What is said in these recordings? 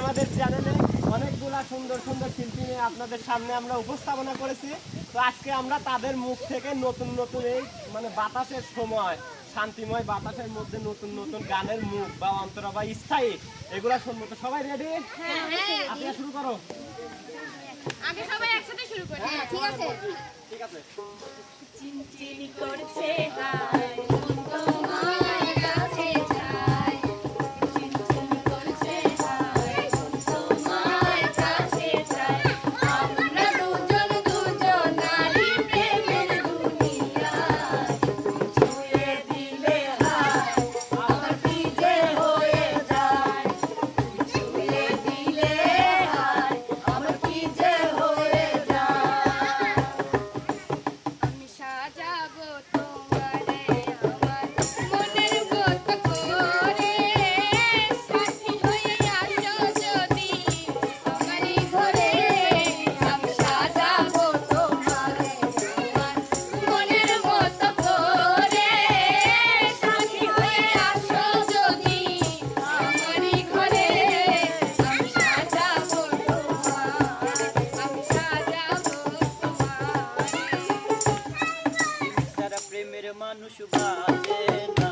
আমাদের চ্যানেলে অনেকগুলা সুন্দর সুন্দর শিল্পী নিয়ে আপনাদের সামনে আমরা উপস্থাপনা করেছি। তো আজকে আমরা তাদের মুখ থেকে নতুন নতুন এই মানে বাতাসের সময় শান্তিময় বাতাসের মধ্যে নতুন নতুন গানের মুখ বা অন্তর বা স্থায়ী এগুলা শুনব তো সবাই রেডি আপনি শুরু করো। হ্যাঁ, ঠিক আছে। ঠিক আছে। চিনচিনি করছে হায় মানুষ বাজে না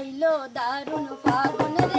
আইলো দারুণ ফাগুন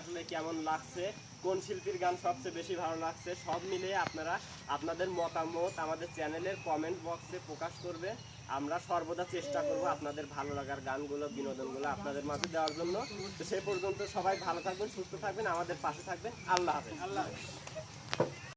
আসলে কেমন লাগছে? কোন শিল্পীর গান সবচেয়ে বেশি ভালো লাগছে? সব মিলিয়ে আপনারা আপনাদের মতামত আমাদের চ্যানেলের কমেন্ট বক্সে প্রকাশ করবে আমরা সর্বদা চেষ্টা করব আপনাদের ভালো লাগার গানগুলো, বিনোদনগুলো আপনাদের মাঝে দেওয়ার জন্য। তো সে পর্যন্ত সবাই ভালো থাকবেন, সুস্থ থাকবেন, আমাদের পাশে থাকবেন। আল্লাহ হাফেজ। আল্লাহ হাফেজ।